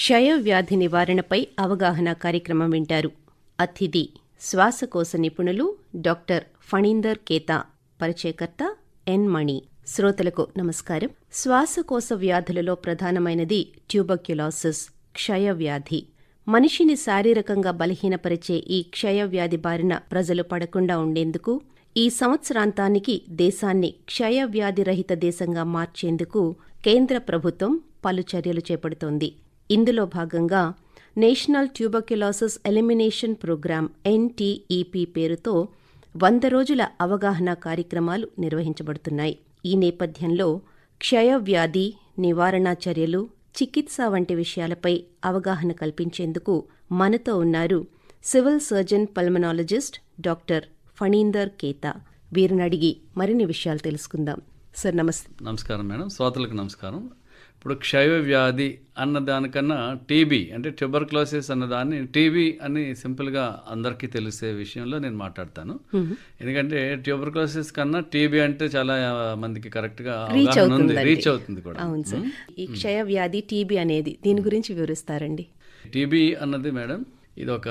క్షయవ్యాధి నివారణపై అవగాహన కార్యక్రమం వింటారు. అతిథి శ్వాసకోశ నిపుణులు డాక్టర్ ఫణీందర్ కేతా పరిచయకర్త ఎన్ మణి. శ్రోతలకు నమస్కారం. శ్వాసకోశ వ్యాధులలో ప్రధానమైనది ట్యూబక్యులాసిస్ క్షయవ్యాధి. మనిషిని శారీరకంగా బలహీనపరిచే ఈ క్షయవ్యాధి బారిన ప్రజలు పడకుండా ఉండేందుకు ఈ సంవత్సరాంతానికి దేశాన్ని క్షయవ్యాధి రహిత దేశంగా మార్చేందుకు కేంద్ర ప్రభుత్వం పలు చర్యలు చేపడుతోంది. ఇందులో భాగంగా national tuberculosis elimination program NTEP పేరుతో వంద రోజుల అవగాహన కార్యక్రమాలు నిర్వహించబడుతున్నాయి. ఈ నేపథ్యంలో క్షయవ్యాధి నివారణ చర్యలు చికిత్స వంటి విషయాలపై అవగాహన కల్పించేందుకు మనతో ఉన్నారు civil surgeon pulmonologist doctor Phanindar Keta. వీరిని అడిగి మరిన్ని విషయాలు తెలుసుకుందాం. సార్ నమస్తే. నమస్కారం మేడం. శ్రోతలకు నమస్కారం. ఇప్పుడు క్షయ వ్యాధి అన్న దానికన్నా టీబీ అంటే ట్యూబర్క్లోసిస్ అన్న దాన్ని టీబీ అని సింపుల్గా అందరికీ తెలిసే విషయంలో నేను మాట్లాడతాను. ఎందుకంటే ట్యూబర్క్లోసిస్ కన్నా టీబీ అంటే చాలా మందికి కరెక్ట్గా అవగాహన ఉంది రీచ్ అవుతుంది కూడా. అవును సార్. ఈ క్షయ వ్యాధి టీబీ అనేది దీని గురించి వివరిస్తారండి. టీబీ అన్నది మేడం ఇది ఒక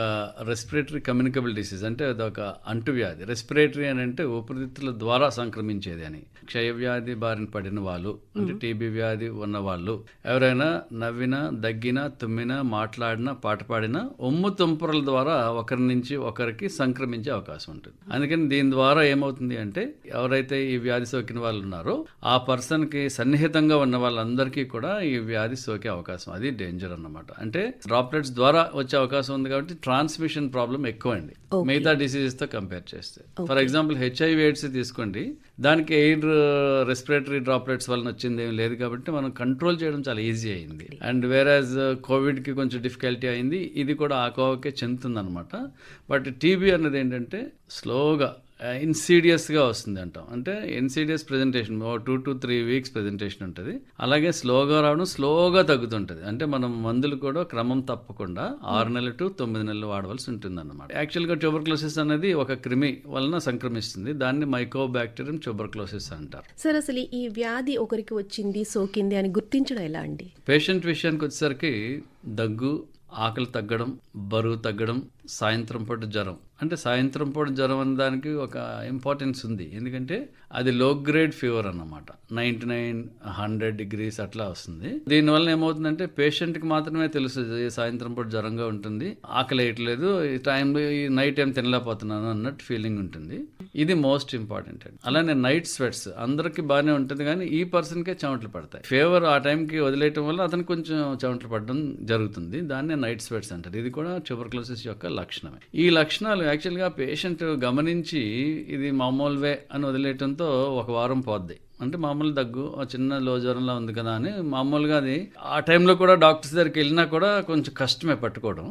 రెస్పిరేటరీ కమ్యూనికబుల్ డిసీజ్ అంటే అది ఒక అంటువ్యాధి. రెస్పిరేటరీ అని అంటే ఊపిరితిత్తుల ద్వారా సంక్రమించేది అని. క్షయవ్యాధి బారిన పడిన వాళ్ళు అంటే టీబీ వ్యాధి ఉన్న వాళ్ళు ఎవరైనా నవ్వినా దగ్గినా తుమ్మినా మాట్లాడినా పాట పాడినా ఒమ్ము తుంపరల ద్వారా ఒకరి నుంచి ఒకరికి సంక్రమించే అవకాశం ఉంటుంది. అందుకని దీని ద్వారా ఏమవుతుంది అంటే ఎవరైతే ఈ వ్యాధి సోకిన వాళ్ళు ఉన్నారో ఆ పర్సన్కి సన్నిహితంగా ఉన్న వాళ్ళందరికీ కూడా ఈ వ్యాధి సోకే అవకాశం. అది డేంజర్ అన్నమాట. అంటే డ్రాప్లెట్స్ ద్వారా వచ్చే అవకాశం ఉంది కాబట్టి ట్రాన్స్మిషన్ ప్రాబ్లం ఎక్కువ అండి మిగతా డిసీజెస్తో కంపేర్ చేస్తే. ఫర్ ఎగ్జాంపుల్ హెచ్ఐవి ఎయిడ్స్ తీసుకోండి. దానికి ఎయిర్ రెస్పిరేటరీ డ్రాప్లెట్స్ వలన వచ్చింది ఏం లేదు కాబట్టి మనం కంట్రోల్ చేయడం చాలా ఈజీ అయింది. అండ్ వేరాజ్ కోవిడ్కి కొంచెం డిఫికల్టీ అయింది. ఇది కూడా ఆ కోవకే చెందుతుంది అనమాట బట్ టీబీ అన్నది ఏంటంటే స్లోగా ఇన్సీడియస్గా వస్తుంది అంటాం. అంటే insidious presentation oh two to three weeks presentation ఉంటుంది. అలాగే స్లోగా రావడం స్లోగా తగ్గుతుంటుంది. అంటే మనం మందులు కూడా క్రమం తప్పకుండా ఆరు నెలలు టు తొమ్మిది నెలలు వాడవలసి ఉంటుంది అనమాట యాక్చువల్గా ట్యూబర్క్లోసిస్ అనేది ఒక క్రిమి వలన సంక్రమిస్తుంది. దాన్ని మైకోబాక్టీరియం ట్యూబర్క్లోసిస్ అంటారు. సార్ అసలు ఈ వ్యాధి ఒకరికి వచ్చింది సోకింది అని గుర్తించడం ఎలా అండి? పేషెంట్ విషయానికి వచ్చేసరికి దగ్గు ఆకలి తగ్గడం బరువు తగ్గడం సాయంత్రం పూట జ్వరం. అంటే సాయంత్రం పూట జ్వరం అనే దానికి ఒక ఇంపార్టెన్స్ ఉంది. ఎందుకంటే అది లో గ్రేడ్ ఫీవర్ అన్నమాట. నైంటీ నైన్ హండ్రెడ్ డిగ్రీస్ అట్లా వస్తుంది. దీనివల్ల ఏమవుతుందంటే పేషెంట్కి మాత్రమే తెలుసు సాయంత్రం పూట జ్వరంగా ఉంటుంది. ఆకలి వేయట్లేదు ఈ టైంలో ఈ నైట్ టైం తినలేకపోతున్నాను అన్నట్టు ఫీలింగ్ ఉంటుంది. ఇది మోస్ట్ ఇంపార్టెంట్ అండి. అలానే నైట్ స్వెట్స్ అందరికీ బాగానే ఉంటుంది కానీ ఈ పర్సన్కే చెమటలు పడతాయి. ఫీవర్ ఆ టైంకి వదిలేయటం వల్ల అతను కొంచెం చెమటలు పడడం జరుగుతుంది. దాన్నే నైట్ స్వెట్స్ అంటారు. ఇది కూడా ట్యూబర్క్లోసిస్ యొక్క లక్షణమే. ఈ లక్షణాలు యాక్చువల్గా పేషెంట్ గమనించి ఇది మామూలువే అని వదిలేయటంతో ఒక వారం పోద్ది. అంటే మామూలు దగ్గు ఆ చిన్న లో జ్వరంలో ఉంది కదా అని మామూలుగా అది ఆ టైంలో కూడా డాక్టర్స్ దగ్గరికి వెళ్ళినా కూడా కొంచెం కష్టమే పట్టుకోవడం.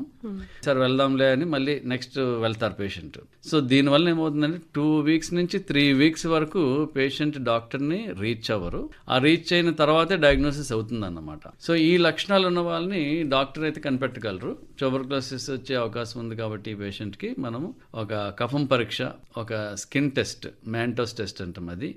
సరే వెళ్దాంలే అని మళ్ళీ నెక్స్ట్ వెళ్తారు పేషెంట్. సో దీనివల్ల ఏమవుతుందంటే టూ వీక్స్ నుంచి త్రీ వీక్స్ వరకు పేషెంట్ డాక్టర్ని రీచ్ అవ్వరు. ఆ రీచ్ అయిన తర్వాతే డయాగ్నోసిస్ అవుతుంది అన్నమాట సో ఈ లక్షణాలు ఉన్న వాళ్ళని డాక్టర్ అయితే కనిపెట్టగలరు. ట్యూబర్క్లోసిస్ వచ్చే అవకాశం ఉంది కాబట్టి ఈ పేషెంట్కి మనము ఒక కఫం పరీక్ష ఒక స్కిన్ టెస్ట్ మ్యాంటోస్ టెస్ట్ అంటాం అది.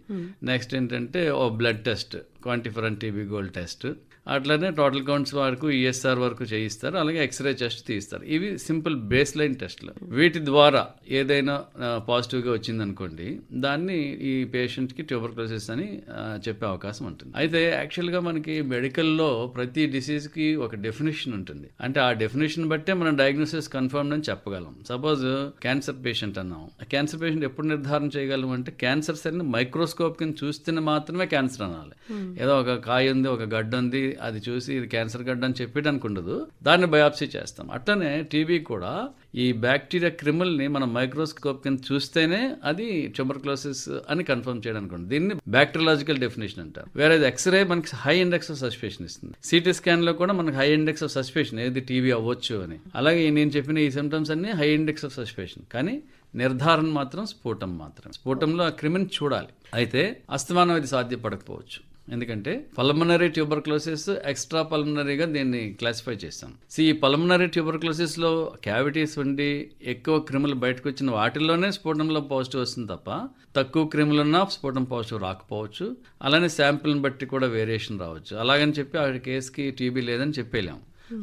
నెక్స్ట్ ఏంటంటే అంటే ఓ blood test quantiferon TB gold test. అట్లనే టోటల్ కౌంట్స్ వరకు ఈఎస్ఆర్ వరకు చేయిస్తారు. అలాగే ఎక్స్రే టెస్ట్ తీస్తారు. ఇవి సింపుల్ బేస్ లైన్ టెస్ట్లు వీటి ద్వారా ఏదైనా పాజిటివ్గా వచ్చిందనుకోండి దాన్ని ఈ పేషెంట్కి ట్యూబర్క్లోసిస్ అని చెప్పే అవకాశం ఉంటుంది. అయితే యాక్చువల్గా మనకి మెడికల్లో ప్రతి డిసీజ్కి ఒక డెఫినేషన్ ఉంటుంది. అంటే ఆ డెఫినేషన్ బట్టే మనం డయాగ్నోసిస్ కన్ఫర్మ్ అని చెప్పగలం. సపోజ్ క్యాన్సర్ పేషెంట్ అన్నాం. క్యాన్సర్ పేషెంట్ ఎప్పుడు నిర్ధారణ చేయగలం అంటే క్యాన్సర్ సెల్ని మైక్రోస్కోప్ కింద చూస్తేనే మాత్రమే క్యాన్సర్ అనాలి. ఏదో ఒక కాయ ఉంది ఒక గడ్డ ఉంది అది చూసి ఇది క్యాన్సర్ గడ్డ అని చెప్పి ఉండదు దాన్ని బయాప్సీ చేస్తాం. అట్లనే టీబీ కూడా ఈ బ్యాక్టీరియా క్రిముల్ని మనం మైక్రోస్కోప్ కింద చూస్తేనే అది ట్యూబర్క్లోసిస్ అని కన్ఫర్మ్ చేయడానికి ఉంటుంది దీన్ని బ్యాక్టీరియాలజికల్ డెఫినేషన్ అంటారు. వేరే ఎక్స్రే మనకి హై ఇండెక్స్ ఆఫ్ సస్పెషన్ ఇస్తుంది. సిటీ స్కాన్లో కూడా మనకి హై ఇండెక్స్ ఆఫ్ సస్పెషన్ ఏది టీబీ అవ్వచ్చు అని. అలాగే నేను చెప్పిన ఈ సిమ్టమ్స్ అన్ని హై ఇండెక్స్ ఆఫ్ సస్పెషన్ కానీ నిర్ధారణ మాత్రం స్ఫోటం మాత్రం. స్ఫోటంలో ఆ క్రిమిని చూడాలి. అయితే అస్తమానం ఇది సాధ్యపడకపోవచ్చు. ఎందుకంటే పల్మనరీ ట్యూబర్క్లోసిస్ ఎక్స్ట్రా పల్మనరీగా దీన్ని క్లాసిఫై చేస్తాం సో ఈ పల్మనరీ ట్యూబర్క్లోసిస్లో క్యావిటీస్ ఉండి ఎక్కువ క్రిములు బయటకు వచ్చిన వాటిల్లోనే స్ఫోటంలో పాజిటివ్ వస్తుంది తప్ప తక్కువ క్రిములున్నా స్ఫోటం పాజిటివ్ రాకపోవచ్చు. అలానే శాంపిల్ని బట్టి కూడా వేరియేషన్ రావచ్చు. అలాగని చెప్పి ఆ కేసుకి టీబీ లేదని చెప్పేలాం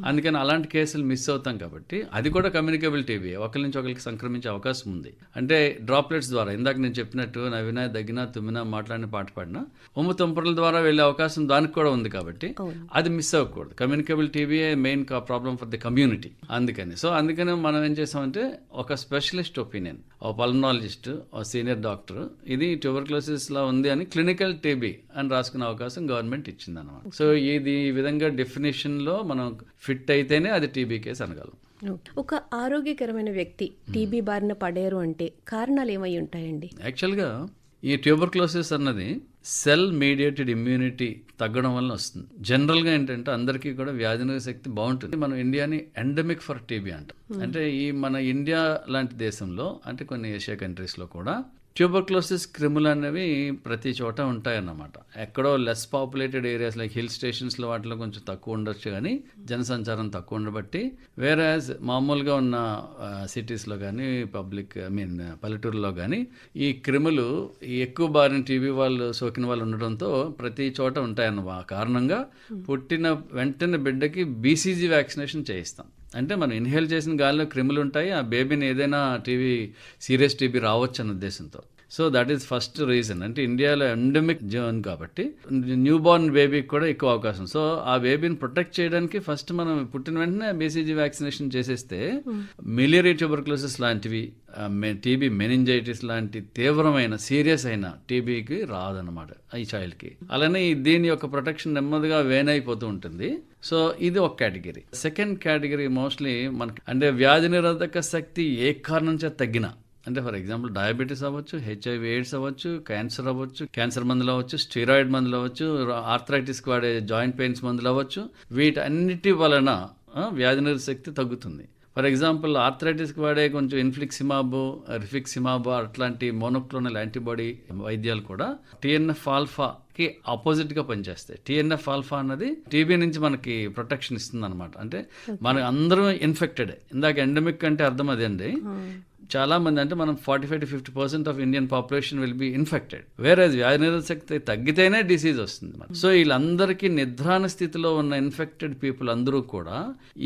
అందుకని అలాంటి కేసులు మిస్ అవుతాం కాబట్టి అది కూడా కమ్యూనికేబుల్ టీబీ ఒకరి నుంచి ఒకరికి సంక్రమించే అవకాశం ఉంది. అంటే డ్రాప్లెట్స్ ద్వారా ఇందాక నేను చెప్పినట్టు నవ్వినా దగ్గినా తుమ్మినా మాట్లాడిన పాట పాడినా ఉమ్ము తుంపరల ద్వారా వెళ్ళే అవకాశం దానికి కూడా ఉంది కాబట్టి అది మిస్ అవ్వకూడదు. Communicable TB main problem for the community అందుకని. సో అందుకని మనం ఏం చేసామంటే ఒక స్పెషలిస్ట్ ఒపీనియన్ ఒక పల్మనాలజిస్ట్ ఒక సీనియర్ డాక్టర్ ఇది ట్యూబర్క్లోసిస్ లా ఉంది అని క్లినికల్ టీబీ అని రాసుకునే అవకాశం గవర్నమెంట్ ఇచ్చింది అనమాట సో ఇది ఈ విధంగా డెఫినేషన్లో మనం ఫిట్ అయితేనే అది టీబీ కేసు అనగలం. ఒక ఆరోగ్యకరమైన వ్యక్తి టీబీ బారిన పడారు అంటే కారణాలు ఏమై ఉంటాయండి? యాక్చువల్గా ఈ ట్యూబర్క్లోసిస్ అన్నది సెల్ మీడియేటెడ్ ఇమ్యూనిటీ తగ్గడం వల్ల వస్తుంది. జనరల్గా ఏంటంటే అందరికీ కూడా వ్యాధినిరోధక శక్తి బాగుంటుంది. మనం ఇండియాని ఎండమిక్ ఫర్ టీబీ అంటాం. అంటే ఈ మన ఇండియా లాంటి దేశంలో అంటే కొన్ని ఏషియా కంట్రీస్లో కూడా ట్యూబర్క్లోసిస్ క్రిములు అనేవి ప్రతి చోట ఉంటాయన్నమాట. ఎక్కడో less populated areas like hill స్టేషన్స్లో వాటిలో కొంచెం తక్కువ ఉండొచ్చు కానీ జనసంచారం తక్కువ ఉండబట్టి వేరే మామూలుగా ఉన్న సిటీస్లో కానీ పబ్లిక్ ఐ మీన్ పల్లెటూరులో కానీ ఈ క్రిములు ఎక్కువ బారిన టీబీ వాళ్ళు సోకిన వాళ్ళు ఉండడంతో ప్రతి చోట ఉంటాయన్న కారణంగా పుట్టిన వెంటనే బిడ్డకి బీసీజీ వ్యాక్సినేషన్ చేయిస్తాం. అంటే మనం ఇన్హేల్ చేసిన గాలిలో క్రిములు ఉంటాయి ఆ బేబీని ఏదైనా టీవీ సీరియస్ టీబీ రావచ్చు అన్న ఉద్దేశంతో. So that is first reason అంటే ఇండియాలో ఎండమిక్ జోన్ కాబట్టి న్యూ బార్న్ బేబీకి కూడా ఎక్కువ అవకాశం. సో ఆ బేబీని ప్రొటెక్ట్ చేయడానికి ఫస్ట్ మనం పుట్టిన వెంటనే బీసీజీ వ్యాక్సినేషన్ చేసేస్తే మిలియరీ ట్యూబర్క్లోసిస్ లాంటివి టీబీ మెనింజైటిస్ లాంటి తీవ్రమైన సీరియస్ అయిన టీబీకి రాదన్నమాట ఈ చైల్డ్కి అలానే దీని యొక్క ప్రొటెక్షన్ నెమ్మదిగా వేనైపోతూ ఉంటుంది. సో ఇది ఒక కేటగిరీ సెకండ్ కేటగిరీ మోస్ట్లీ మనకి అంటే వ్యాధి నిరోధక శక్తి ఏ కారణం చేత తగ్గినా అంటే ఫర్ ఎగ్జాంపుల్ డయాబెటీస్ అవ్వచ్చు హెచ్ఐవి ఎయిడ్స్ అవ్వచ్చు క్యాన్సర్ అవ్వచ్చు క్యాన్సర్ మందులు అవ్వచ్చు స్టీరాయిడ్ మందులు అవ్వచ్చు ఆర్థరైటిస్కి వాడే జాయింట్ పెయిన్స్ మందులు అవ్వచ్చు. వీటన్నిటి వలన వ్యాధి శక్తి తగ్గుతుంది. ఫర్ ఎగ్జాంపుల్ ఆర్థరైటిస్కి వాడే కొంచెం ఇన్ఫ్లిక్సిమాబ్ రిఫిక్సిమాబ్ అట్లాంటి మోనోక్లోనల్ యాంటీబాడీ వైద్యాలు కూడా టిఎన్ఎఫ్ ఆల్ఫాకి ఆపోజిట్గా పనిచేస్తాయి. టిఎన్ఎఫ్ ఆల్ఫా అన్నది టీబీ నుంచి మనకి ప్రొటెక్షన్ ఇస్తుంది అనమాట అంటే మన అందరం ఇన్ఫెక్టెడ్. ఇందాక ఎండమిక్ అంటే అర్థం అదండి చాలా మంది అంటే మనం forty five to fifty percent of Indian population will be infected. వేరే వ్యాధి నిరోధక శక్తి తగ్గితేనే డిసీజ్ వస్తుంది మనకి. సో వీళ్ళందరికీ నిద్రాణ స్థితిలో ఉన్న ఇన్ఫెక్టెడ్ పీపుల్ అందరూ కూడా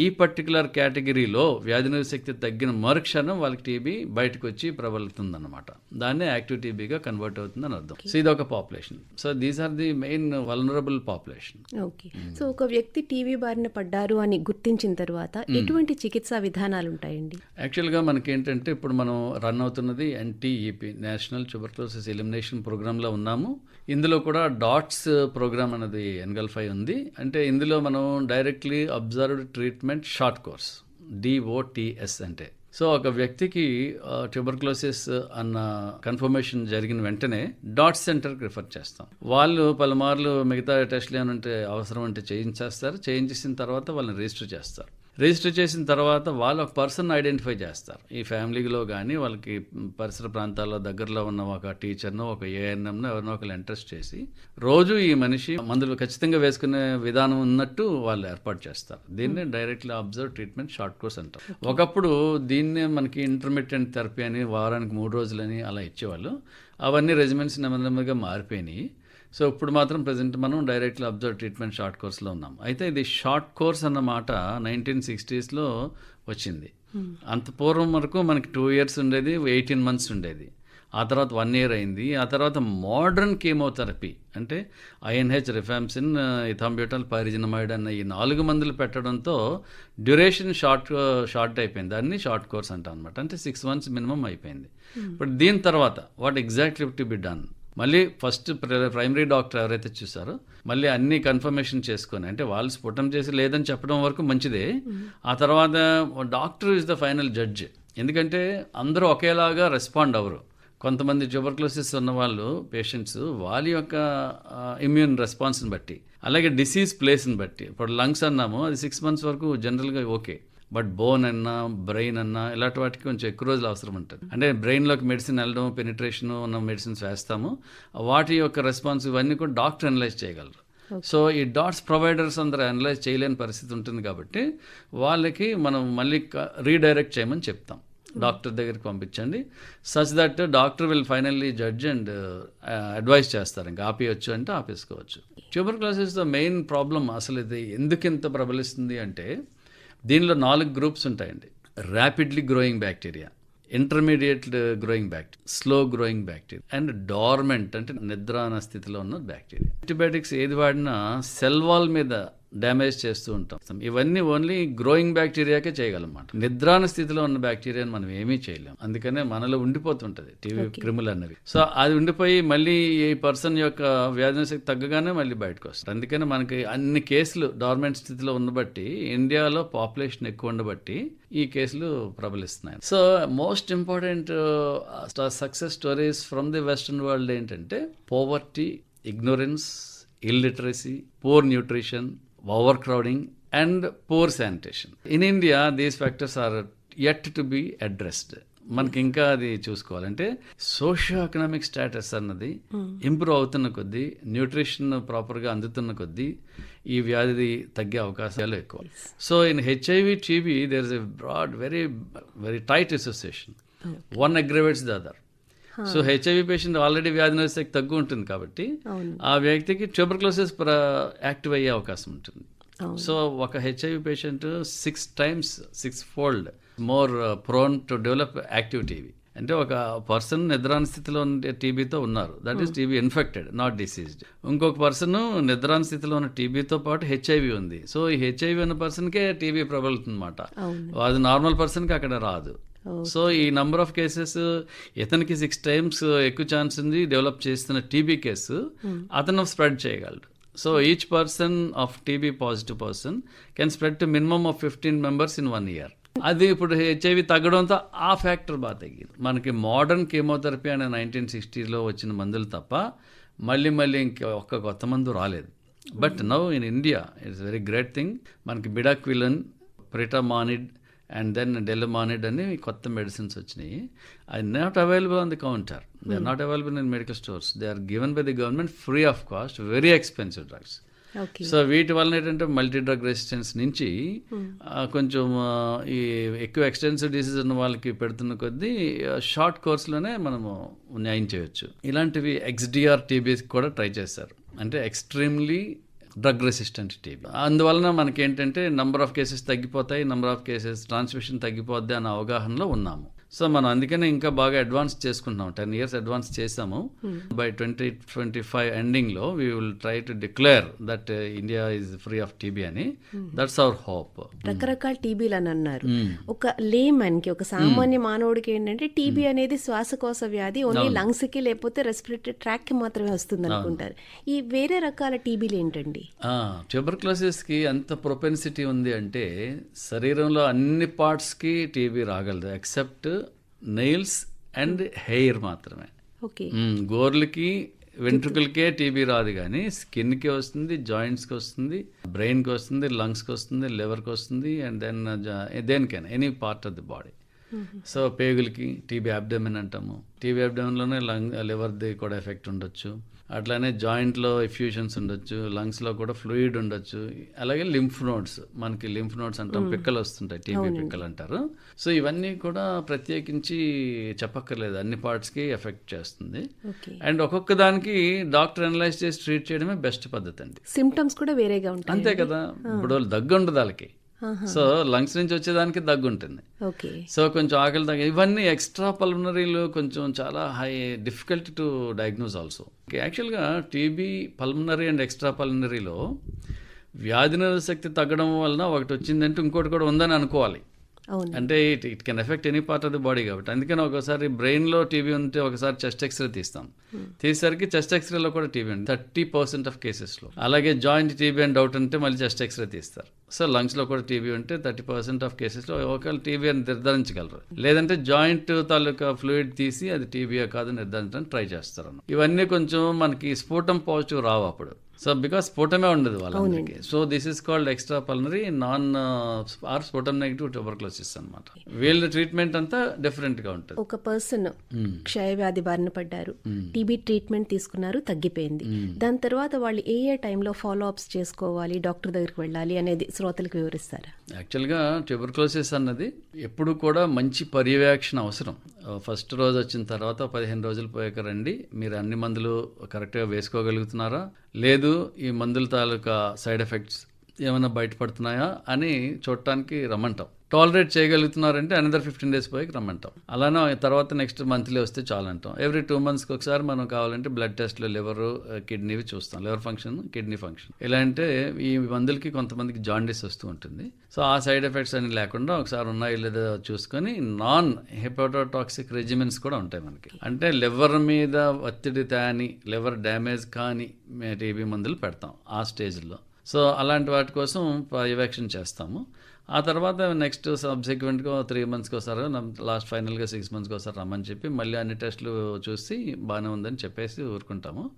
ఈ పర్టికులర్ కేటగిరీలో వ్యాధి నిరోధక శక్తి తగ్గిన మరుక్షణం వాళ్ళకి టీబీ బయటకు వచ్చి ప్రబలుతుంది అనమాట దాన్నే యాక్టివ్ టీబీగా కన్వర్ట్ అవుతుందని అర్థం. సో ఇది ఒక population so these are the main vulnerable population okay so ఒక వ్యక్తి టీవీ బారిన పడ్డారు అని గుర్తించిన తర్వాత ఎటువంటి చికిత్సా విధానాలు ఉంటాయండి? యాక్చువల్గా మనకి ఏంటంటే ఇప్పుడు మనం రన్ అవుతున్నది ఎన్టీఈపీ నేషనల్ ట్యూబర్క్లోసిస్ ఎలిమినేషన్ ప్రోగ్రాంలో ఉన్నాము. ఇందులో కూడా డాట్స్ ప్రోగ్రామ్ అనేది ఎన్గల్ఫై ఉంది. అంటే ఇందులో మనం directly observed treatment short course DOTS అంటే. సో ఒక వ్యక్తికి ట్యూబర్క్లోసిస్ అన్న కన్ఫర్మేషన్ జరిగిన వెంటనే డాట్ సెంటర్కి రిఫర్ చేస్తాం. వాళ్ళు పలుమార్లు మిగతా టెస్ట్లు ఏమంటే అవసరం అంటే చేయించేస్తారు. చేయించేసిన తర్వాత వాళ్ళని రిజిస్టర్ చేస్తారు. రిజిస్టర్ చేసిన తర్వాత వాళ్ళు ఒక పర్సన్ ఐడెంటిఫై చేస్తారు. ఈ ఫ్యామిలీలో కానీ వాళ్ళకి పరిసర ప్రాంతాల్లో దగ్గరలో ఉన్న ఒక టీచర్ను ఒక ఏఎన్ఎంను ఎవరినో ఒకరు ఇంట్రెస్ట్ చేసి రోజు ఈ మనిషి మందులు ఖచ్చితంగా వేసుకునే విధానం ఉన్నట్టు వాళ్ళు ఏర్పాటు చేస్తారు. దీన్నే directly observe treatment short course అంటారు. ఒకప్పుడు దీన్నే మనకి ఇంటర్మీడియట్ థెరపీ అని వారానికి మూడు రోజులని అలా ఇచ్చేవాళ్ళు. అవన్నీ రెజిమెంట్స్ నెమ్మది నెమ్మదిగా మారిపోయినాయి. సో ఇప్పుడు మాత్రం ప్రజెంట్ మనం డైరెక్ట్లీ అబ్జర్వ్ ట్రీట్మెంట్ షార్ట్ కోర్స్లో ఉన్నాం. అయితే ఇది షార్ట్ కోర్స్ అన్న మాట నైన్టీన్ సిక్స్టీస్లో వచ్చింది. అంత పూర్వం వరకు మనకి టూ ఇయర్స్ ఉండేది ఎయిటీన్ మంత్స్ ఉండేది. ఆ తర్వాత వన్ ఇయర్ అయింది. ఆ తర్వాత మోడర్న్ కీమోథెరపీ అంటే ఐఎన్హెచ్ రిఫామ్సిన్ ఇథాంబ్యూటల్ పైరిజినమైడ్ అన్న ఈ నాలుగు మందులు పెట్టడంతో డ్యూరేషన్ షార్ట్ షార్ట్ అయిపోయింది. దాన్ని షార్ట్ కోర్స్ అంటాం అనమాట అంటే సిక్స్ మంత్స్ మినిమం అయిపోయింది. బట్ దీని తర్వాత what exactly to be done మళ్ళీ ఫస్ట్ ప్రైమరీ డాక్టర్ ఎవరైతే చూసారో మళ్ళీ అన్ని కన్ఫర్మేషన్ చేసుకొని అంటే వాళ్ళు స్ఫుటం చేసి లేదని చెప్పడం వరకు మంచిదే. ఆ తర్వాత doctor is the final judge. ఎందుకంటే అందరూ ఒకేలాగా రెస్పాండ్ అవ్వరు. కొంతమంది ట్యూబర్క్లోసిస్ ఉన్న వాళ్ళు పేషెంట్స్ వాళ్ళ యొక్క ఇమ్యూన్ రెస్పాన్స్ని బట్టి అలాగే డిసీజ్ ప్లేస్ని బట్టి. ఇప్పుడు లంగ్స్ అన్నాము అది సిక్స్ మంత్స్ వరకు జనరల్గా ఓకే. బట్ బోన్ అన్నా బ్రెయిన్ అన్నా ఇలాంటి వాటికి కొంచెం ఎక్కువ రోజులు అవసరం ఉంటుంది అంటే బ్రెయిన్లోకి మెడిసిన్ వెళ్ళడం పెనిట్రేషన్ ఉన్న మెడిసిన్స్ వేస్తాము. వాటి యొక్క రెస్పాన్స్ ఇవన్నీ కూడా డాక్టర్ అనలైజ్ చేయగలరు. సో ఈ డాట్స్ ప్రొవైడర్స్ అందరూ అనలైజ్ చేయలేని పరిస్థితి ఉంటుంది కాబట్టి వాళ్ళకి మనం మళ్ళీ రీడైరెక్ట్ చేయమని చెప్తాం. డాక్టర్ దగ్గరికి పంపించండి. Such that doctor will finally judge and advise చేస్తారు. ఇంకా ఆపేయచ్చు అంటే ఆపేసుకోవచ్చు. Tuberculosis the main problem అసలు ఇది ఎందుకు ఇంత ప్రబలిస్తుంది అంటే దీనిలో నాలుగు గ్రూప్స్ ఉంటాయండి. Rapidly growing bacteria intermediate growing bacteria slow growing bacteria and dormant అంటే నిద్రాన స్థితిలో ఉన్న బ్యాక్టీరియా యాంటీబయాటిక్స్ ఏది వాడినా సెల్ వాల్ మీద డ్యామేజ్ చేస్తూ ఉంటాం. ఇవన్నీ ఓన్లీ గ్రోయింగ్ బ్యాక్టీరియాకే చేయగలమాట నిద్రాన స్థితిలో ఉన్న బ్యాక్టీరియాని మనం ఏమీ చేయలేం. అందుకనే మనలో ఉండిపోతుంటది టీవీ క్రిములు అన్నవి. సో అది ఉండిపోయి మళ్ళీ ఈ పర్సన్ యొక్క వ్యాధి శక్తి తగ్గగానే మళ్ళీ బయటకు వస్తుంది. అందుకని మనకి అన్ని కేసులు డార్మెంట్ స్థితిలో ఉండబట్టి ఇండియాలో పాపులేషన్ ఎక్కువ ఉండబట్టి ఈ కేసులు ప్రబలిస్తున్నాయి. So most important success stories from the western world ఏంటంటే poverty ignorance illiteracy poor nutrition overcrowding and poor sanitation in India these factors are yet to be addressed మనకి ఇంకా అది చూసుకోవాలంటే సోషియో ఎకనామిక్ స్టేటస్ అన్నది ఇంప్రూవ్ అవుతున్న కొద్దీ nutrition ప్రాపర్గా అందుతున్న కొద్దీ ఈ వ్యాధి తగ్గే అవకాశాలు ఎక్కువ. So in HIV TB there is a broad very very tight association one aggravates the other so HIV patient already వ్యాధి నిరోధక తగ్గు ఉంటుంది కాబట్టి ఆ వ్యక్తికి ట్యూబర్క్లోసిస్ యాక్టివ్ అయ్యే అవకాశం ఉంటుంది. సో ఒక HIV patient six times six fold more prone to develop active TB అంటే ఒక పర్సన్ నిద్రాణ స్థితిలో ఉండే టీబీతో ఉన్నారు. That is TB infected not diseased ఇంకొక పర్సన్ నిద్రాణ స్థితిలో ఉన్న టీబీతో పాటు హెచ్ఐవి ఉంది. సో ఈ హెచ్ఐవి ఉన్న పర్సన్కే టీబీ ప్రబలుతుంది అనమాట అది నార్మల్ పర్సన్కి అక్కడ రాదు. సో ఈ నంబర్ ఆఫ్ కేసెస్ ఇతనికి సిక్స్ టైమ్స్ ఎక్కువ ఛాన్స్ ఉంది డెవలప్ చేస్తున్న టీబీ కేసు అతను స్ప్రెడ్ చేయగలడు. So each person of TB positive person can spread to minimum of fifteen members in one year అది ఇప్పుడు హెచ్ఐవి తగ్గడంతో ఆ ఫ్యాక్టర్ బాగా తగ్గింది. మనకి మోడర్న్ కీమోథెరపీ అనే నైన్టీన్ సిక్స్టీలో వచ్చిన మందులు తప్ప మళ్ళీ మళ్ళీ ఇంక ఒక్క కొత్త మందు రాలేదు. But now in India it's very great thing మనకి బిడాక్విలన్ ప్రిటమానిడ్ అండ్ దెన్ డెలమానిడ్ అని కొత్త మెడిసిన్స్ వచ్చినాయి. అది not available on the counter they are not available in medical stores they are given by the government free of cost very expensive drugs so వీటి వలన ఏంటంటే multi drug resistance నుంచి ఆ, కొంచెం ఈ ఎక్కువ ఎక్స్టెన్సివ్ డిసీజ్ ఉన్న వాళ్ళకి పెడుతున్న కొద్దీ షార్ట్ కోర్స్లోనే మనము న్యాయం చేయొచ్చు. ఇలాంటివి ఎక్స్డిఆర్ టీబీస్ కూడా ట్రై చేశారు అంటే ఎక్స్ట్రీమ్లీ డ్రగ్ రెసిస్టెంట్ టీబీ. అందువలన మనకేంటంటే నంబర్ ఆఫ్ కేసెస్ తగ్గిపోతాయి నంబర్ ఆఫ్ కేసెస్ ట్రాన్స్మిషన్ తగ్గిపోద్ది అన్న అవగాహనలో ఉన్నాము. సో మనం అందుకనే ఇంకా బాగా అడ్వాన్స్ చేసుకుంటున్నాం. టెన్ ఇయర్స్ అడ్వాన్స్ చేసాము బై ట్వంటీ ట్వంటీ ఫైవ్ ఎండింగ్లో we will try to declare that India is free of TB అని. దట్స్ అవర్ హోప్ రకరకాల టీబీలు అని అన్నారు. ఒక లేమన్కి ఒక సామాన్య మానవుడికి ఏంటంటే టీబీ అనేది శ్వాసకోశ వ్యాధి ఓన్లీ లంగ్స్కి లేకపోతే రెస్పిరేటరీ ట్రాక్కి మాత్రమే వస్తుంది అనుకుంటారు ఈ వేరే రకాల టీబీలు ఏంటండి? ట్యూబర్క్లోసిస్కి ఎంత ప్రొపెన్సిటీ ఉంది అంటే శరీరంలో అన్ని పార్ట్స్కి టీబీ రాగలదు ఎక్సెప్ట్ నెయిల్స్ అండ్ హెయిర్ మాత్రమే. గోర్లకి వెంట్రుకలకే టీబీ రాదు కానీ స్కిన్కి వస్తుంది జాయింట్స్కి వస్తుంది బ్రెయిన్కి వస్తుంది లంగ్స్కి వస్తుంది లివర్కి వస్తుంది అండ్ దెన్ దేనికైనా any part of the body. So పేగులకి TB abdomen అంటాము. టీబీ అబ్డమిన్లోనే లంగ్ లివర్ది కూడా ఎఫెక్ట్ ఉండొచ్చు. అట్లానే జాయింట్లో ఎఫ్యూషన్స్ ఉండొచ్చు. లంగ్స్లో కూడా ఫ్లూయిడ్ ఉండొచ్చు. అలాగే లింఫ్ నోడ్స్ మనకి లింఫ్ నోడ్స్ అంటాం. పిక్కలు వస్తుంటాయి. టీబీ పిక్కలు అంటారు. సో ఇవన్నీ కూడా ప్రత్యేకించి చెప్పక్కర్లేదు. అన్ని పార్ట్స్కి ఎఫెక్ట్ చేస్తుంది. అండ్ ఒక్కొక్క దానికి డాక్టర్ అనలైజ్ చేసి ట్రీట్ చేయడమే బెస్ట్ పద్ధతి అండి. సిమ్టమ్స్ కూడా వేరేగా ఉంటాయి అంతే కదా. ఇప్పుడు వాళ్ళు దగ్గు ఉండదు వాళ్ళకి. సో లంగ్స్ నుంచి వచ్చేదానికి దగ్గు ఉంటుంది ఓకే. సో కొంచెం ఆకలి తగ్గ ఇవన్నీ ఎక్స్ట్రా పల్మనరీలు కొంచెం చాలా high difficult to diagnose also యాక్చువల్గా టీబీ పల్మనరీ అండ్ ఎక్స్ట్రా పల్మనరీలో వ్యాధి శక్తి తగ్గడం వలన ఒకటి వచ్చిందంటే ఇంకోటి కూడా ఉందని అనుకోవాలి. అవును. అంటే it it can affect any part of the body కాబట్టి. అందుకని ఒకసారి బ్రెయిన్లో టీబీ ఉంటే ఒకసారి చెస్ట్ ఎక్స్రే తీస్తాం. తీసేసరికి చెస్ట్ ఎక్స్రేలో కూడా టీబీ ఉంది. థర్టీ పర్సెంట్ ఆఫ్ కేసెస్లో. అలాగే జాయింట్ టీబీ అని డౌట్ ఉంటే మళ్ళీ చెస్ట్ ఎక్స్రే తీస్తారు. సో లంగ్స్లో కూడా టీబీ ఉంటే థర్టీ పర్సెంట్ ఆఫ్ కేసెస్లో ఒకవేళ టీబీ అని నిర్ధారించగలరు. లేదంటే జాయింట్ తాలూకా ఫ్లూయిడ్ తీసి అది టీబీయా కాదు నిర్ధారించడానికి ట్రై చేస్తారు ఇవన్నీ కొంచెం మనకి స్ఫోటం పాజిటివ్ రావు అప్పుడు. సో బికాస్ స్ఫోటమే ఉండదు వాళ్ళందరికీ. So this is called extra pulmonary non or sputum negative tuberculosis అనమాట వీళ్ళ ట్రీట్మెంట్ అంతా డిఫరెంట్గా ఉంటుంది. ఒక పర్సన్ క్షయవ్యాధి బారిన పడ్డారు. టీబీ ట్రీట్మెంట్ తీసుకున్నారు తగ్గిపోయింది. దాని తర్వాత వాళ్ళు ఏ ఏ టైంలో ఫాలో అప్స్ చేసుకోవాలి డాక్టర్ దగ్గరికి వెళ్ళాలి అనేది శ్రోతలకు వివరిస్తారా? యాక్చువల్గా ట్యూబర్క్లోసిస్ అన్నది ఎప్పుడు కూడా మంచి పర్యవేక్షణ అవసరం. ఫస్ట్ రోజు వచ్చిన తర్వాత పదిహేను రోజులు పోయాక రండి. మీరు అన్ని మందులు కరెక్ట్గా వేసుకోగలుగుతున్నారా? లేదు ఈ మందుల తాలూకా సైడ్ ఎఫెక్ట్స్ ఏమైనా బయటపడుతున్నాయా అని చూడటానికి రమ్మంటాం. టాలరేట్ చేయగలుగుతున్నారంటే అనదర్ ఫిఫ్టీన్ డేస్ పోయి రమ్మంటాం. అలానే తర్వాత నెక్స్ట్ మంత్లీ వస్తే చాలంటాం. అంటాం ఎవ్రీ టూ మంత్స్కి ఒకసారి మనం కావాలంటే బ్లడ్ టెస్ట్లు లివర్ కిడ్నీవి చూస్తాం. లివర్ ఫంక్షన్ కిడ్నీ ఫంక్షన్ ఇలా అంటే ఈ మందులకి కొంతమందికి జాండీస్ వస్తూ ఉంటుంది. సో ఆ సైడ్ ఎఫెక్ట్స్ అని లేకుండా ఒకసారి ఉన్నాయి లేదో చూసుకొని నాన్ హెపటోటాక్సిక్ రెజిమెన్స్ కూడా ఉంటాయి మనకి. అంటే లివర్ మీద ఒత్తిడి తాని లివర్ డ్యామేజ్ కానీ టీబీ మందులు పెడతాం. ఆ స్టేజ్లో సో అలాంటి వాటి కోసం పర్యవేక్షణ చేస్తాము. ఆ తర్వాత నెక్స్ట్ సబ్సిక్వెంట్గా త్రీ మంత్స్కి ఒకసారి లాస్ట్ ఫైనల్గా సిక్స్ మంత్స్కి ఒకసారి రమ్మని చెప్పి మళ్ళీ అన్ని టెస్టులు చూసి బాగానే ఉందని చెప్పేసి ఊరుకుంటాము.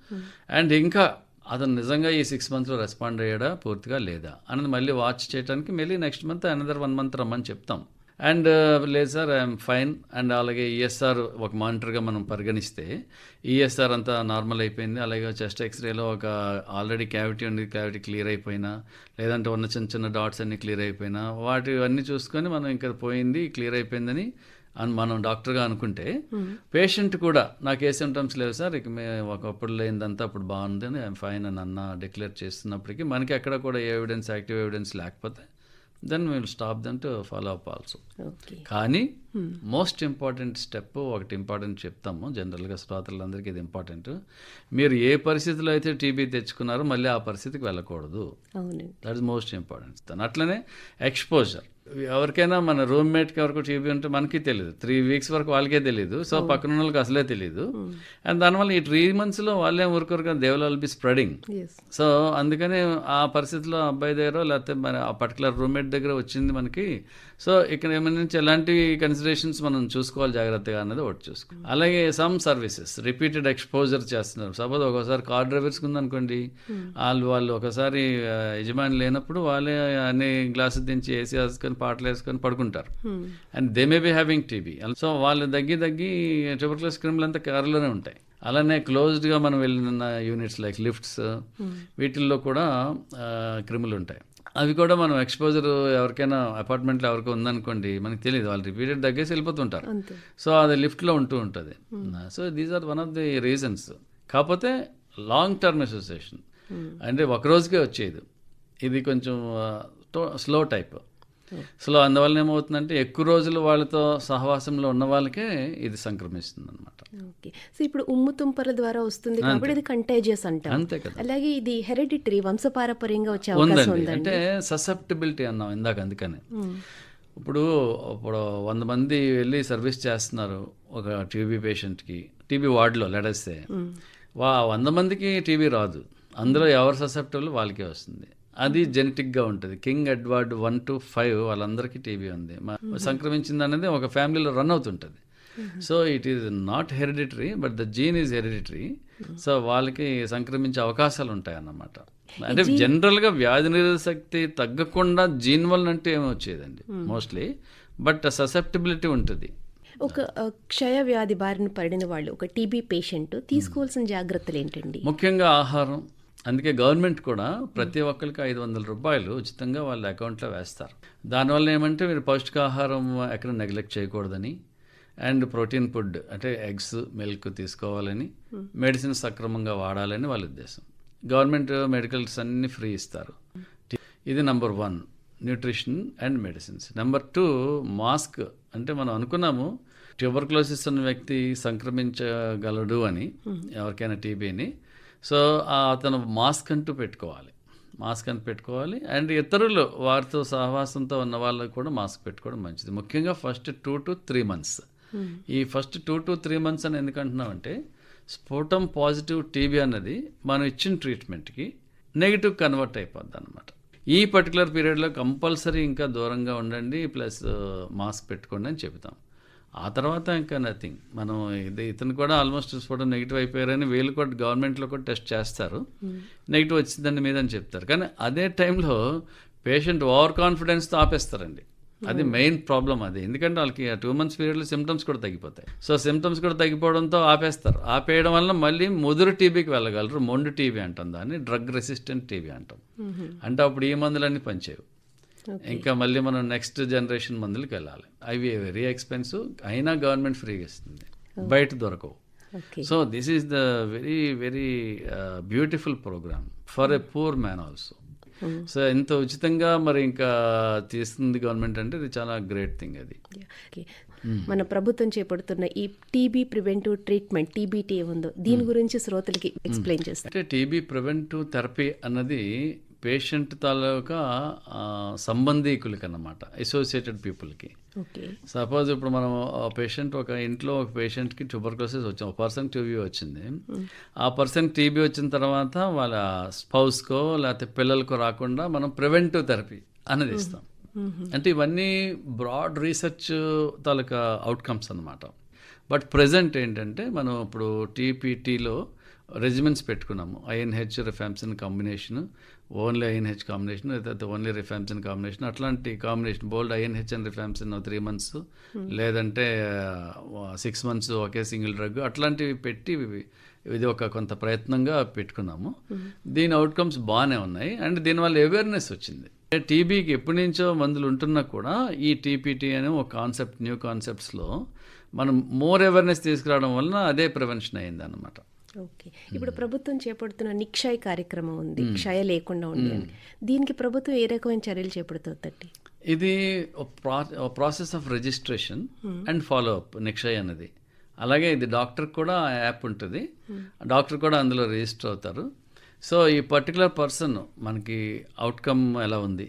అండ్ ఇంకా అతను నిజంగా ఈ సిక్స్ మంత్స్లో రెస్పాండ్ అయ్యాడా? పూర్తిగా లేదా? అన్నది మళ్ళీ వాచ్ చేయడానికి మళ్ళీ next month another one month రమ్మని చెప్తాం. అండ్ లేదు సార్ ఐఎమ్ ఫైన్ అండ్ అలాగే ఈఎస్ఆర్ ఒక మానిటర్గా మనం పరిగణిస్తే ఈఎస్ఆర్ అంతా నార్మల్ అయిపోయింది. అలాగే చెస్ట్ ఎక్స్రేలో ఒక ఆల్రెడీ క్యావిటీ ఉంది క్యావిటీ క్లియర్ అయిపోయినా లేదంటే ఉన్న చిన్న చిన్న డాట్స్ అన్ని క్లియర్ అయిపోయినా వాటి అన్నీ చూసుకొని మనం ఇంకా పోయింది క్లియర్ అయిపోయిందని అని మనం డాక్టర్గా అనుకుంటే పేషెంట్ కూడా నాకు ఏ సిమ్టమ్స్ లేవు సార్ ఇక మే ఒకప్పుడు లేనిదంతా అప్పుడు బాగుంది అని ఐఎమ్ ఫైన్ అని అన్న డిక్లేర్ చేస్తున్నప్పటికీ మనకి ఎక్కడ కూడా ఏ ఎవిడెన్స్ యాక్టివ్ ఎవిడెన్స్ లేకపోతే then will stop then to follow up also కానీ మోస్ట్ ఇంపార్టెంట్ స్టెప్ ఒకటి ఇంపార్టెంట్ చెప్తాము. జనరల్గా శ్రోతలందరికీ ఇది ఇంపార్టెంట్ మీరు ఏ పరిస్థితిలో అయితే టీబీ తెచ్చుకున్నారో మళ్ళీ ఆ పరిస్థితికి వెళ్ళకూడదు. దట్ ఇస్ మోస్ట్ ఇంపార్టెంట్ దాని అట్లనే ఎక్స్పోజర్ ఎవరికైనా మన రూమ్మేట్కి ఎవరికి టీబీ ఉంటే మనకి తెలియదు త్రీ వీక్స్ వరకు వాళ్ళకే తెలియదు సో పక్కన వాళ్ళకి అసలే తెలియదు అండ్ దానివల్ల ఈ త్రీ మంత్స్లో వాళ్ళే ఊరుకోరు they will be spreading so అందుకని ఆ పరిస్థితిలో అబ్బాయి దగ్గర లేకపోతే మరి ఆ పర్టికులర్ రూమ్మేట్ దగ్గర వచ్చింది మనకి. సో ఇక్కడ ఏమైనా నుంచి ఎలాంటి కన్సిడరేషన్స్ మనం చూసుకోవాలి జాగ్రత్తగా అన్నది ఒకటి చూసుకో. అలాగే సమ్ సర్వీసెస్ రిపీటెడ్ ఎక్స్పోజర్ చేస్తున్నారు. సపోజ్ ఒకసారి కార్ డ్రైవర్స్ ఉందనుకోండి వాళ్ళు వాళ్ళు ఒకసారి యజమాని లేనప్పుడు వాళ్ళే అన్ని గ్లాసులు దించి ఏసీ వేసుకొని పాటలు వేసుకొని పడుకుంటారు. And they may be having TB so వాళ్ళు దగ్గి దగ్గి ట్యూబర్క్లోస్ క్రిములు అంతా కారులోనే ఉంటాయి. అలానే క్లోజ్డ్గా మనం వెళ్ళిన యూనిట్స్ లైక్ లిఫ్ట్స్ వీటిల్లో కూడా క్రిములు ఉంటాయి. అవి కూడా మనం ఎక్స్పోజర్ ఎవరికైనా అపార్ట్మెంట్లో ఎవరికో ఉందనుకోండి మనకి తెలియదు వాళ్ళు రిపీటెడ్ తగ్గేసి వెళ్ళిపోతుంటారు. సో అది లిఫ్ట్లో ఉంటూ ఉంటుంది. So these are one of the reasons కాకపోతే లాంగ్ టర్మ్ అసోసియేషన్ అంటే ఒక రోజుకే వచ్చేది. ఇది కొంచెం స్లో టైప్ స్లో అందువల్ల ఏమవుతుందంటే ఎక్కువ రోజులు వాళ్ళతో సహవాసంలో ఉన్న వాళ్ళకే ఇది సంక్రమిస్తుంది అనమాట ఓకే. సో ఇప్పుడు ఉమ్ము తుంపర ద్వారా వస్తుంది కాబట్టి ఇది కంటేజియస్ అంతే కదా. అలాగే ఇది హెరిడిటరీ వంశపారపర్యంగా వచ్చే అవకాశం ఉందండి. అంటే ససెప్టబిలిటీ అన్నాం ఇందాక అందుకని. ఇప్పుడు ఇప్పుడు వంద మంది వెళ్ళి సర్వీస్ చేస్తున్నారు ఒక టీబీ పేషెంట్కి టీబీ వార్డులో లెడస్తే వా వంద మందికి టీబీ రాదు. అందులో ఎవరు ససెప్టబుల్ వాళ్ళకే వస్తుంది. అది జెనెటిక్గా ఉంటుంది. King Edward one to five వాళ్ళందరికీ టీబీ ఉంది. సంక్రమించింది అనేది ఒక ఫ్యామిలీలో రన్ అవుతుంటుంది. So it is not hereditary but the gene is hereditary so వాళ్ళకి సంక్రమించే అవకాశాలు ఉంటాయి అన్నమాట అంటే జనరల్గా వ్యాధి నిరోధక శక్తి తగ్గకుండా జీన్ వల్ల అంటే ఏమి వచ్చేదండి? మోస్ట్లీ బట్ ససెప్టబిలిటీ ఉంటుంది. ఒక క్షయ వ్యాధి బారిన పడిన వాళ్ళు ఒక టీబీ పేషెంట్ తీసుకోవాల్సిన జాగ్రత్తలు ఏంటండి? ముఖ్యంగా ఆహారం. అందుకే గవర్నమెంట్ కూడా ప్రతి ఒక్కరికి ఐదు వందల రూపాయలు ఉచితంగా వాళ్ళ అకౌంట్లో వేస్తారు. దానివల్ల ఏమంటే మీరు పౌష్టికాహారం ఎక్కడ నెగ్లెక్ట్ చేయకూడదని అండ్ ప్రోటీన్ ఫుడ్ అంటే ఎగ్స్ మిల్క్ తీసుకోవాలని మెడిసిన్ సక్రమంగా వాడాలని వాళ్ళ ఉద్దేశం. గవర్నమెంట్ మెడికల్స్ అన్ని ఫ్రీ ఇస్తారు. ఇది number one nutrition and medicines number two mask అంటే మనం అనుకున్నాము ట్యూబర్క్లోసిస్ ఉన్న వ్యక్తి సంక్రమించగలడు అని ఎవరికైనా టీబీని సో అతను మాస్క్ అంటూ పెట్టుకోవాలి. మాస్క్ అని పెట్టుకోవాలి. అండ్ ఇతరులు వారితో సహవాసంతో ఉన్న వాళ్ళకి కూడా మాస్క్ పెట్టుకోవడం మంచిది. ముఖ్యంగా first two to three months. ఈ first two to three months అని ఎందుకు అంటున్నామంటే స్ఫోటం పాజిటివ్ టీబీ అన్నది మనం ఇచ్చిన ట్రీట్మెంట్కి నెగిటివ్ కన్వర్ట్ అయిపోద్ది అనమాట ఈ పర్టికులర్ పీరియడ్లో కంపల్సరీ ఇంకా దూరంగా ఉండండి ప్లస్ మాస్క్ పెట్టుకోండి అని చెబుతాం. ఆ తర్వాత ఇంకా నథింగ్ మనం ఇది ఇతను కూడా ఆల్మోస్ట్ స్ఫోటం నెగిటివ్ అయిపోయారని వీళ్ళు కూడా గవర్నమెంట్లో కూడా టెస్ట్ చేస్తారు. నెగిటివ్ వచ్చిందని మీద అని చెప్తారు. కానీ అదే టైంలో పేషెంట్ ఓవర్ కాన్ఫిడెన్స్తో ఆపేస్తారండి. అది మెయిన్ ప్రాబ్లం అది. ఎందుకంటే వాళ్ళకి టూ మంత్స్ పీరియడ్లో సిమ్టమ్స్ కూడా తగ్గిపోతాయి. సో సిమ్టమ్స్ కూడా తగ్గిపోవడంతో ఆపేస్తారు. ఆపేయడం వల్ల మళ్ళీ ముదురు టీబీకి వెళ్ళగలరు. మొండు టీబీ అంటాం దాన్ని. డ్రగ్ రెసిస్టెంట్ టీబీ అంటాం. అంటే అప్పుడు ఈ మందులన్నీ పనిచేయవు. ఇంకా మళ్ళీ మనం నెక్స్ట్ జనరేషన్ మందులకు వెళ్ళాలి. అవి వెరీ ఎక్స్పెన్సివ్ అయినా గవర్నమెంట్ ఫ్రీగా ఇస్తుంది. బయట దొరకవు. So this is the very very beautiful programme for a poor man also so ఎంత ఉచితంగా మరి ఇంకా తీస్తుంది గవర్నమెంట్ అంటే ఇది చాలా గ్రేట్ థింగ్ అది. ఓకే. మన ప్రభుత్వం చేపడుతున్న ఈ టీబీ ప్రివెంటివ్ ట్రీట్మెంట్ టీబీటీ ఉందో దీని గురించి శ్రోతలకి ఎక్స్ప్లెయిన్ చేస్తారు అంటే టీబీ ప్రివెంటివ్ థెరపీ అన్నది పేషెంట్ తాలూకా సంబంధీకులకి అన్నమాట అసోసియేటెడ్ పీపుల్కి ఓకే. సపోజ్ ఇప్పుడు మనం పేషెంట్ ఒక ఇంట్లో ఒక పేషెంట్కి ట్యూబర్క్లోసిస్ వచ్చింది ఒక పర్సన్ టీబీ వచ్చింది. ఆ పర్సన్ టీబీ వచ్చిన తర్వాత వాళ్ళ స్పౌస్కో లేకపోతే పిల్లలకో రాకుండా మనం ప్రివెంటివ్ థెరపీ అనేది ఇస్తాం. అంటే ఇవన్నీ బ్రాడ్ రీసెర్చ్ తాలూకా అవుట్కమ్స్ అన్నమాట. బట్ ప్రజెంట్ ఏంటంటే మనం ఇప్పుడు టీపీటీలో రెజిమెంట్స్ పెట్టుకున్నాము INH rifampicin combination only INH combination లేకపోతే ఓన్లీ రిఫామ్సిన్ కాంబినేషన్ అట్లాంటి combination bold INH and rifampicin three months లేదంటే సిక్స్ మంత్స్ ఒకే సింగిల్ డ్రగ్ అట్లాంటివి పెట్టి ఇది ఒక కొంత ప్రయత్నంగా పెట్టుకున్నాము. దీని అవుట్కమ్స్ బాగానే ఉన్నాయి. అండ్ దీనివల్ల అవేర్నెస్ వచ్చింది. టీబీకి ఎప్పటి నుంచో మందులు ఉంటున్నా కూడా ఈ టీపీటీ అనే ఒక కాన్సెప్ట్ న్యూ కాన్సెప్ట్స్లో మనం మోర్ అవేర్నెస్ తీసుకురావడం వలన అదే ప్రివెన్షన్ అయింది అనమాట ఓకే. ఇప్పుడు ప్రభుత్వం చేపడుతున్న నిక్షయ కార్యక్రమం ఉంది. క్షయ లేకుండా ఉంది దీనికి ప్రభుత్వం ఏ రకమైన చర్యలు చేపడుతుందండి ఇది process of registration and follow up Nikshay అన్నది అలాగే ఇది డాక్టర్ కూడా యాప్ ఉంటుంది. డాక్టర్ కూడా అందులో రిజిస్టర్ అవుతారు. సో ఈ పర్టికులర్ పర్సన్ మనకి అవుట్కమ్ ఎలా ఉంది?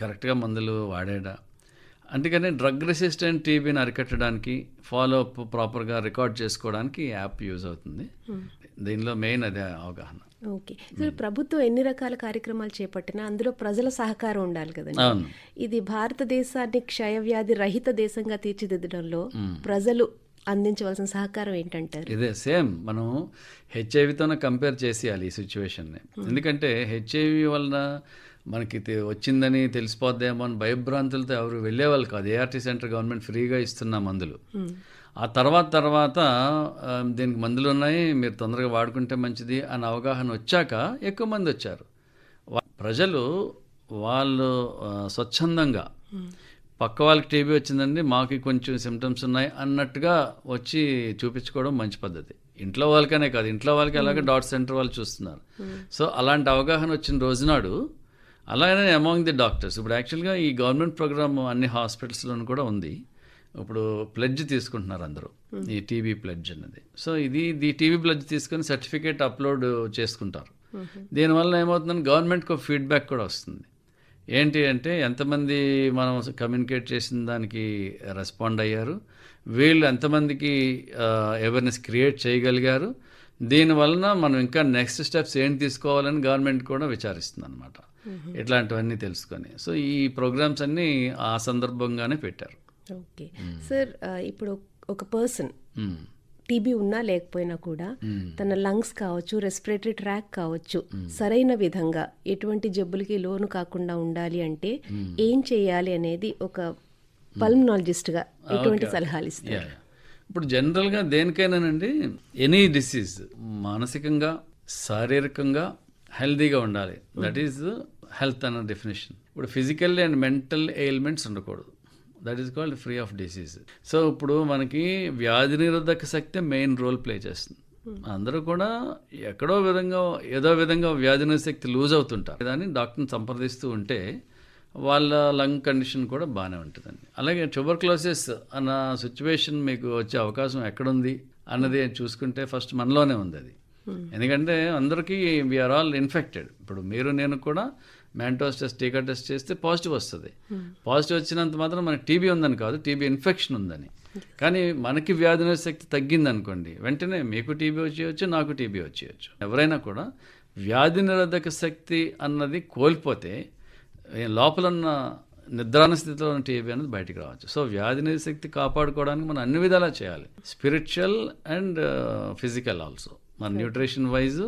కరెక్ట్గా మందులు వాడాడా? అందుకని డ్రగ్ రెసిస్టెంట్ టీబీని అరికట్టడానికి ఫాలో అప్ ప్రాపర్గా రికార్డ్ చేసుకోవడానికి యాప్ యూజ్ అవుతుంది. దీనిలో మెయిన్ అదే అవగాహన. ఓకే ఇప్పుడు ప్రభుత్వం ఎన్ని రకాల కార్యక్రమాలు చేపట్టినా అందులో ప్రజల సహకారం ఉండాలి కదండి. ఇది భారతదేశాన్ని క్షయవ్యాధి రహిత దేశంగా తీర్చిదిద్దడంలో ప్రజలు అందించవలసిన సహకారం ఏంటంటారు? ఇదే సేమ్. మనం హెచ్ఐవితోనే కంపేర్ చేసేయాలి ఈ సిచ్యువేషన్ని ఎందుకంటే హెచ్ఐవి వలన మనకి వచ్చిందని తెలిసిపోద్దేమో అని భయభ్రాంతులతో ఎవరు వెళ్ళేవాళ్ళు కాదు. ఏఆర్టీ సెంటర్ గవర్నమెంట్ ఫ్రీగా ఇస్తున్న మందులు. ఆ తర్వాత తర్వాత దీనికి మందులు ఉన్నాయి మీరు తొందరగా వాడుకుంటే మంచిది అని అవగాహన వచ్చాక ఎక్కువ మంది వచ్చారు. ప్రజలు వాళ్ళు స్వచ్ఛందంగా పక్క వాళ్ళకి టీబీ వచ్చిందండి మాకు కొంచెం సిమ్టమ్స్ ఉన్నాయి అన్నట్టుగా వచ్చి చూపించుకోవడం మంచి పద్ధతి. ఇంట్లో వాళ్ళకనే కాదు ఇంట్లో వాళ్ళకి అలాగే డాట్ సెంటర్ వాళ్ళు చూస్తున్నారు. సో అలాంటి అవగాహన వచ్చిన రోజునాడు అలాగనే అమాంగ్ ది డాక్టర్స్ ఇప్పుడు యాక్చువల్గా ఈ గవర్నమెంట్ ప్రోగ్రామ్ అన్ని హాస్పిటల్స్లోనూ కూడా ఉంది. ఇప్పుడు ప్లెడ్జ్ తీసుకుంటున్నారు అందరూ. ఈ టీబీ ప్లెడ్జ్ అన్నది. సో ఇది ఈ టీబీ ప్లెడ్జ్ తీసుకొని సర్టిఫికేట్ అప్లోడ్ చేసుకుంటారు. దీనివల్ల ఏమవుతుందని గవర్నమెంట్కి ఒక ఫీడ్బ్యాక్ కూడా వస్తుంది. ఏంటి అంటే ఎంతమంది మనం కమ్యూనికేట్ చేసిన దానికి రెస్పాండ్ అయ్యారు. వీళ్ళు ఎంతమందికి అవేర్నెస్ క్రియేట్ చేయగలిగారు. దీనివలన మనం ఇంకా నెక్స్ట్ స్టెప్స్ ఏం తీసుకోవాలని గవర్నమెంట్ కూడా విచారిస్తుంది అనమాట ఇట్లాంటివన్నీ తెలుసుకొని. సో ఈ ప్రోగ్రామ్స్ అన్నీ ఆ సందర్భంగానే పెట్టారు. ఓకే సార్ ఆ, ఇప్పుడు ఒక పర్సన్. టీబీ ఉన్నా లేకపోయినా కూడా తన లంగ్స్ కావచ్చు రెస్పిరేటరీ ట్రాక్ కావచ్చు సరైన విధంగా ఎటువంటి జబ్బులకి లోను కాకుండా ఉండాలి అంటే ఏం చేయాలి అనేది ఒక పల్మనాలజిస్ట్గా ఎటువంటి సలహాలు ఇస్తారు. ఇప్పుడు జనరల్గా దేనికైనానండి ఎనీ డిసీజ్ మానసికంగా శారీరకంగా హెల్దీగా ఉండాలి. దట్ ఈజ్ హెల్త్ అన్న డెఫినేషన్ ఇప్పుడు ఫిజికల్ అండ్ మెంటల్ ఎయిల్మెంట్స్ ఉండకూడదు. That is called free of disease so ఇప్పుడు మనకి వ్యాధి నిరోధక శక్తి మెయిన్ రోల్ ప్లే చేస్తుంది. అందరూ కూడా ఎక్కడో విధంగా ఏదో విధంగా వ్యాధి శక్తి లూజ్ అవుతుంటారు. దాన్ని డాక్టర్ని సంప్రదిస్తూ ఉంటే వాళ్ళ లంగ్ కండిషన్ కూడా బాగానే ఉంటుందండి. అలాగే ట్యూబర్క్లోసిస్ అన్న సిచ్యువేషన్ మీకు వచ్చే అవకాశం ఎక్కడుంది అన్నది చూసుకుంటే ఫస్ట్ మనలోనే ఉంది అది. ఎందుకంటే అందరికీ వీఆర్ ఆల్ ఇన్ఫెక్టెడ్ ఇప్పుడు మీరు నేను కూడా మ్యాంటోస్ టెస్ట్ టీకా టెస్ట్ చేస్తే పాజిటివ్ వస్తుంది. పాజిటివ్ వచ్చినంత మాత్రం మనకి టీబీ ఉందని కాదు టీబీ ఇన్ఫెక్షన్ ఉందని. కానీ మనకి వ్యాధి శక్తి తగ్గింది అనుకోండి వెంటనే మీకు టీబీ వచ్చేయచ్చు నాకు టీబీ వచ్చేయచ్చు. ఎవరైనా కూడా వ్యాధి నిరోధక శక్తి అన్నది కోల్పోతే లోపలన్న లోపల ఉన్న స్థితిలో ఉన్న టీబీ అనేది బయటికి రావచ్చు. సో వ్యాధి నిరోధక శక్తి కాపాడుకోవడానికి మనం అన్ని విధాలా చేయాలి. స్పిరిచువల్ అండ్ ఫిజికల్ ఆల్సో మన nutrition wise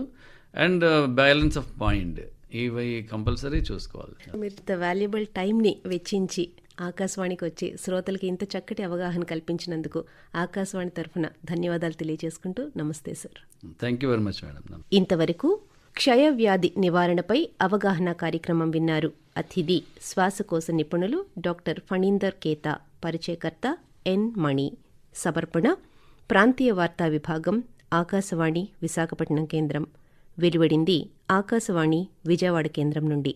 and balance of mind ఇవి కంపల్సరీ చూసుకోవాలి. మీరు ఇంత వాల్యుబుల్ టైంని వెచ్చించి ఆకాశవాణికి వచ్చి శ్రోతలకి ఇంత చక్కటి అవగాహన కల్పించినందుకు ఆకాశవాణి తరఫున ధన్యవాదాలు తెలియజేసుకుంటూ నమస్తే sir. Thank you very much madam ఇంతవరకు క్షయవ్యాధి నివారణపై అవగాహన కార్యక్రమం విన్నారు అతిథి శ్వాసకోశ నిపుణులు డాక్టర్ ఫణీందర్ కేతా పరిచయకర్త ఎన్ మణి. సమర్పణ ప్రాంతీయ వార్తా విభాగం ఆకాశవాణి విశాఖపట్నం కేంద్రం. వెలువడింది ఆకాశవాణి విజయవాడ కేంద్రం నుండి.